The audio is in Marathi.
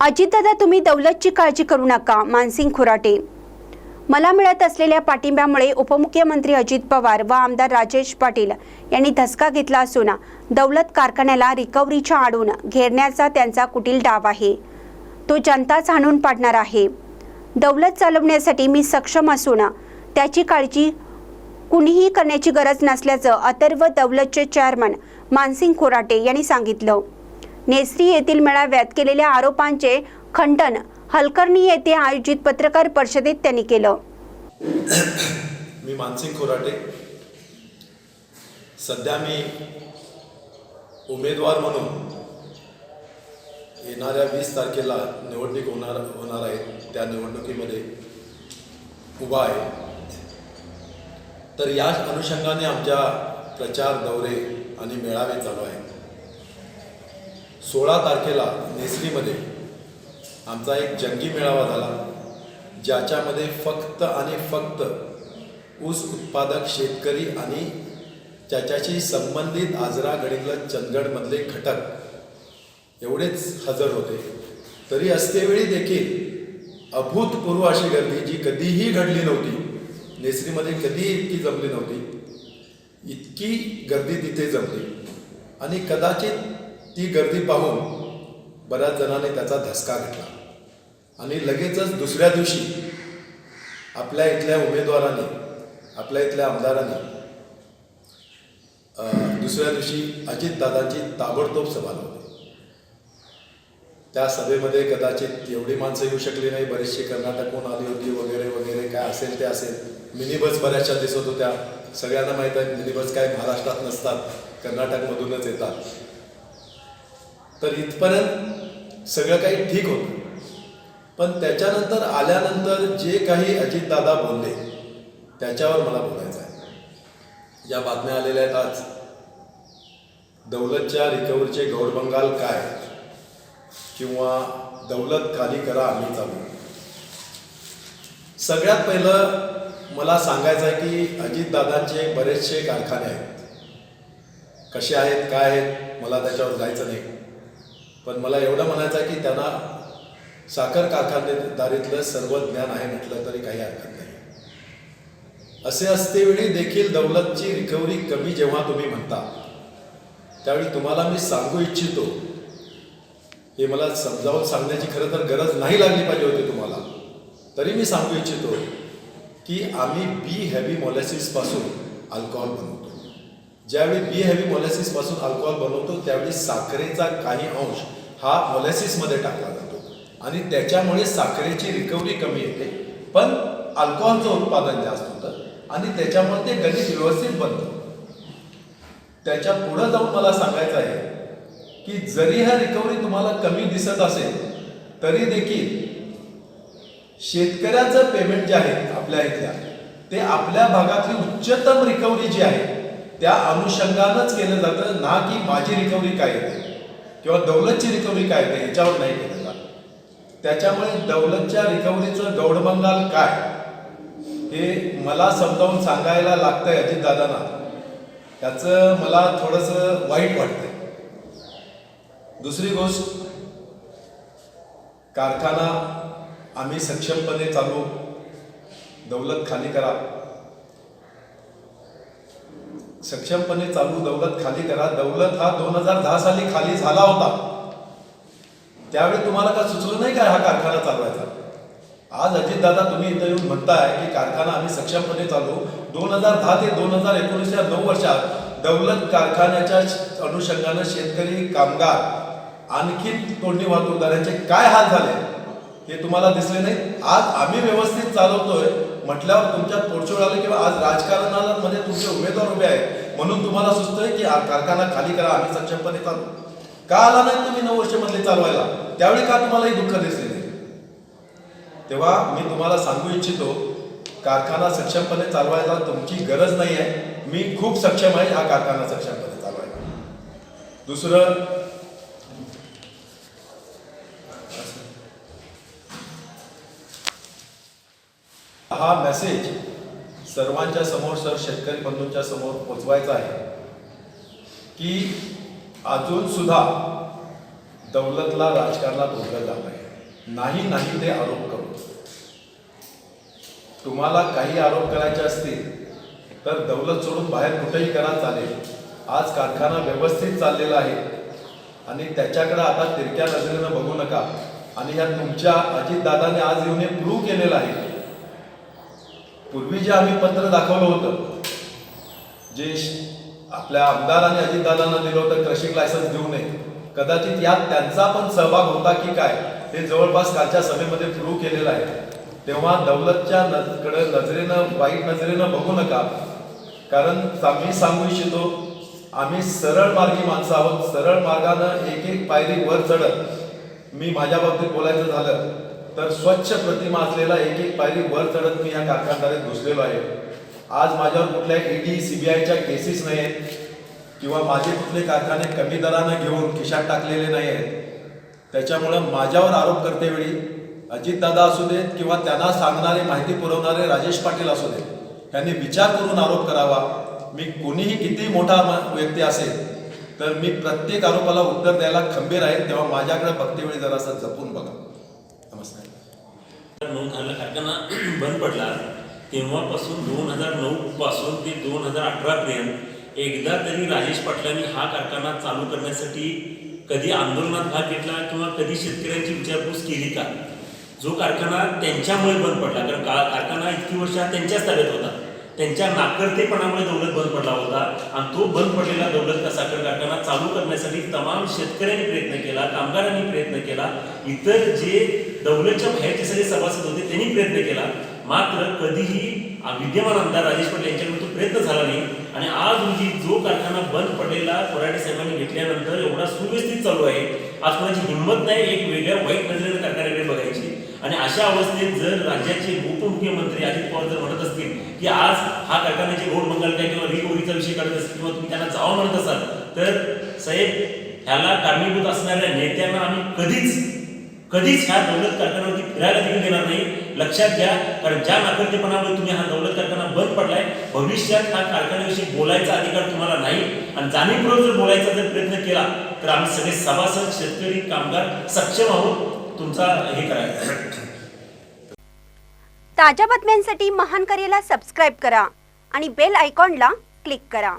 अजितदादा तुम्ही दौलतची काळजी करू नका मानसिंग खुराटे. मला मिळत असलेल्या पाठिंब्यामुळे उपमुख्यमंत्री अजित पवार व आमदार राजेश पाटील यांनी धसका घेतला असून दौलत कारखान्याला रिकव्हरीच्या आडून घेरण्याचा त्यांचा कुटील डाव आहे. तो जनताच हाणून पाडणार आहे. दौलत चालवण्यासाठी मी सक्षम असून त्याची काळजी कुणीही करण्याची गरज नसल्याचं अथर्व दौलतचे चेअरमन मानसिंग खोराटे यांनी सांगितलं. नेसरी येथील मेळाव्यात केलेल्या आरोपांचे खंडन हलकर्णी येथे आयोजित पत्रकार परिषदेत त्यांनी केलं. मी मानसिंग खोराटे. सध्या मी उमेदवार म्हणून येणाऱ्या वीस तारखेला निवडणूक होणार होणार आहे. त्या निवडणुकीमध्ये उभा आहे. तर या अनुषंगाने आमच्या प्रचार दौरे आणि मेळावे चालू आहेत. सोळा तारखेला नेसरीमध्ये आमचा एक जंगी मेळावा झाला ज्याच्यामध्ये फक्त आणि फक्त ऊस उत्पादक शेतकरी आणि त्याच्याशी संबंधित आजरा गडिंगलज चंदगडमधले घटक एवढेच हजर होते. तरी असतेवेळी देखील अभूतपूर्व अशी गर्दी जी कधीही घडली नव्हती नेसरीमध्ये कधीही इतकी जमली नव्हती इतकी गर्दी तिथे जमली. आणि कदाचित ती गर्दी पाहून बऱ्याच जणांनी त्याचा धसका घेतला. आणि लगेचच दुसऱ्या दिवशी आपल्या इथल्या उमेदवारांनी आपल्या इथल्या आमदारांनी दुसऱ्या दिवशी अजितदादांची ताबडतोब सभा लावली. त्या सभेमध्ये कदाचित एवढी माणसं येऊ शकली नाही बरीचशी कर्नाटकहून आली होती वगैरे वगैरे काय असेल ते असेल. मिनी बस बऱ्याचशा दिसत होत्या. सगळ्यांना माहीत आहे मिनी बस काय महाराष्ट्रात नसतात कर्नाटकमधूनच येतात. तर इथपर्यंत सगळं काही ठीक होतं. पण त्याच्यानंतर आल्यानंतर जे काही अजितदादा बोलले त्याच्यावर मला बोलायचं आहे. या बातम्या आलेल्या आहेत आज. दौलतच्या रिकव्हरीचे गौरबंगाल काय? किंवा दौलत खाली करा आम्ही चालू. सगळ्यात पहिलं मला सांगायचं आहे की अजितदादांचे बरेचसे कारखाने आहेत. कसे आहेत काय आहेत मला त्याच्यावर जायचं नाही. पण मला एवढं म्हणायचं आहे की त्यांना साखर कारखानेदारीतलं सर्व ज्ञान आहे म्हटलं तरी काही हरकत नाही. असे असतेवेळी देखील दौलतची रिकव्हरी कमी जेव्हा तुम्ही म्हणता त्यावेळी तुम्हाला मी सांगू इच्छितो. हे मला समजावून सांगण्याची खरं तर गरज नाही लागली पाहिजे होती तुम्हाला. तरी मी सांगू इच्छितो की आम्ही बी हॅवी मॉलॅसिसपासून अल्कोहोल बनवतो. ज्यावेळी बी हेवी मॉलेसिसपासून अल्कोहोल बनवतो त्यावेळी साखरेचा काही अंश हा मोलॅसिसमध्ये टाकला जातो. आणि त्याच्यामुळे साखरेची रिकव्हरी कमी येते. पण अल्कोहोलचं उत्पादन जास्त होतं आणि त्याच्यामुळे ते गणित व्यवस्थित बनतं. त्याच्या पुढं जाऊन मला सांगायचं आहे की जरी हा रिकव्हरी तुम्हाला कमी दिसत असेल तरी देखील शेतकऱ्याचं पेमेंट जे आहे आपल्या इथल्या ते आपल्या भागातली उच्चतम रिकव्हरी जी आहे त्या अनुषंगानंच केलं जातं ना की माझी रिकव्हरी काय येते किंवा दौलतची रिकव्हरी काय येते ह्याच्यावर नाही केलं जात. त्याच्यामुळे दौलतच्या रिकव्हरीचं गौडबंगाल काय? हे मला समजावून सांगायला लागतंय अजितदादांना. त्याचं मला थोडंसं वाईट वाटतंय. दुसरी गोष्ट कारखाना आम्ही सक्षमपणे चालू दौलत खाली करा. सक्षमपणे चालू दौलत खाली करा. दौलत हा दोन हजार दहा साली खाली झाला होता. त्यावेळी तुम्हाला का सुचलं नाही काय हा कारखाना चालवायचा? आज अजितदादा तुम्ही इथं येऊन म्हणताय की कारखाना आम्ही सक्षमपणे चालू दोन हजार दहा ते दोन हजार एकोणीस या नऊ वर्षात दौलत कारखान्याच्या अनुषंगानं शेतकरी कामगार आणखी तोडणी वाहतूकदारांचे काय हाल झाले हे तुम्हाला दिसले नाही? आज आम्ही व्यवस्थित चालवतोय. म्हटल्यावर तुमच्या पोटशोळाला किंवा आज राजकारणाला मध्ये तुमचे उमेदवार उभे आहेत. म्हणून तुम्हाला सुचतंय की कारखाना खाली करा आम्ही सक्षमपणे चालू. का आला नाही तुम्ही नऊ वर्ष मधले चालवायला. त्यावेळी का तुम्हाला ही दुःख दिसले नाही? तेव्हा मी तुम्हाला सांगू इच्छितो कारखाना सक्षमपणे चालवायला तुमची गरज नाही आहे मी खूप सक्षम आहे हा कारखाना सक्षमपणे चालवायला. दुसरं हा मेसेज सर्वांच्या समोर सर शेतकरी बंधूंच्या समोर पोचवायचं आहे की अजून सुद्धा दौलतला राजकारणात ओढलं जात आहे. नाही नाही ते आरोप करू. तुम्हाला काही आरोप करायचे असतील तर दौलत सोडून बाहेर कुठेही करा चालेल. आज कारखाना व्यवस्थित चाललेला आहे आणि त्याच्याकडे आता तिरक्या नजरेनं बघू नका. आणि ह्या तुमच्या अजितदादाने आज येऊन हे प्रूव्ह केलेलं आहे. पूर्वी जे आम्ही पत्र दाखवलं होतं जे श- आपल्या आमदारांनी अजितदादांना दिलं होतं क्रशिंग लायसन्स देऊ नये कदाचित यात त्यांचा पण सहभाग होता की काय हे जवळपास कालच्या सभेमध्ये प्रूव्ह केलेलं आहे. तेव्हा दौलतच्या न कडे नजरेनं वाईट नजरेनं बघू नका कारण आम्ही मी सांगू इच्छितो आम्ही सरळ मार्गी माणसं आहोत सरळ मार्गानं एक एक पायरी वर चढत मी माझ्या बाबतीत बोलायचं झालं तर स्वच्छ प्रतिमा असलेला एक एक पायरी वर चढत मी या कारखानदारीत घुसलेलो आहे. आज माझ्यावर कुठल्याही ईडी सीबीआयच्या केसेस नाही आहेत किंवा माझे कुठले कारखाने कमी दरानं घेऊन खिशात टाकलेले नाही आहेत त्याच्यामुळं माझ्यावर आरोप करतेवेळी अजितदादा असू देत किंवा त्यांना सांगणारे माहिती पुरवणारे राजेश पाटील असू देत त्यांनी विचार करून आरोप करावा. मी कोणीही किती मोठा व्यक्ती असेल तर मी प्रत्येक आरोपाला उत्तर द्यायला खंबीर आहे तेव्हा माझ्याकडे बघतेवेळी जरासं जपून बघा. नमस्कार. नऊ झाला कारखाना बंद पडला तेव्हापासून दोन हजार नऊ पासून ते दोन हजार अठरा पर्यंत एकदा तरी राजेश पाटलांनी हा कारखाना चालू करण्यासाठी कधी आंदोलनात भाग घेतला किंवा कधी शेतकऱ्यांची विचारपूस केली का? जो कारखाना त्यांच्यामुळे बंद पडला कारण का कारखाना इतकी वर्ष त्यांच्याच ताब्यात होता. त्यांच्या नाकर्तेपणामुळे दौलत बंद पडला होता आणि तो बंद पडलेला दौलत का साखर कारखाना चालू करण्यासाठी तमाम शेतकऱ्यांनी प्रयत्न केला कामगारांनी प्रयत्न केला इतर जे दौलतच्या बाहेरचे सगळे सभासद होते त्यांनी प्रयत्न केला. मात्र कधीही विद्यमान आमदार राजेश पाटील यांच्याकडून तो प्रयत्न झाला नाही आणि आज रोजी जो कारखाना बंद पडलेला कोराडे साहेबांनी घेतल्यानंतर एवढा सुव्यवस्थित चालू आहे. आज कोणाची हिंमत नाही एक वेगळ्या वाईट नजरेने कारखान्याकडे बघायची. आणि अशा अवस्थेत जर राज्याचे उपमुख्यमंत्री अजित पवार जर म्हणत असतील की आज हा कारखान्याचे रोड बंगाल काय किंवा रिकव्हरीचा विषय काढत असतील किंवा तुम्ही त्यांना जावं म्हणत असाल तर साहेब ह्याला कारणीभूत असणाऱ्या नेत्यांना आम्ही कधीच कधीच ह्या दौलत कारखान्यावरती फिरायला देखील देणार नाही. लक्षात घ्या कारण ज्या नाकर्तेपणामुळे तुम्ही हा दौलत कारखाना बंद पडलाय भविष्यात हा कारखान्याविषयी बोलायचा अधिकार तुम्हाला नाही. आणि जाणीवपूर्वक जर बोलायचा जर प्रयत्न केला तर आम्ही सगळे सभासद शेतकरी कामगार सक्षम आहोत. तुमचा हे करायचा. ताज्या बातम्यांसाठी महान करेला सबस्क्राईब करा आणि बेल आयकॉनला क्लिक करा.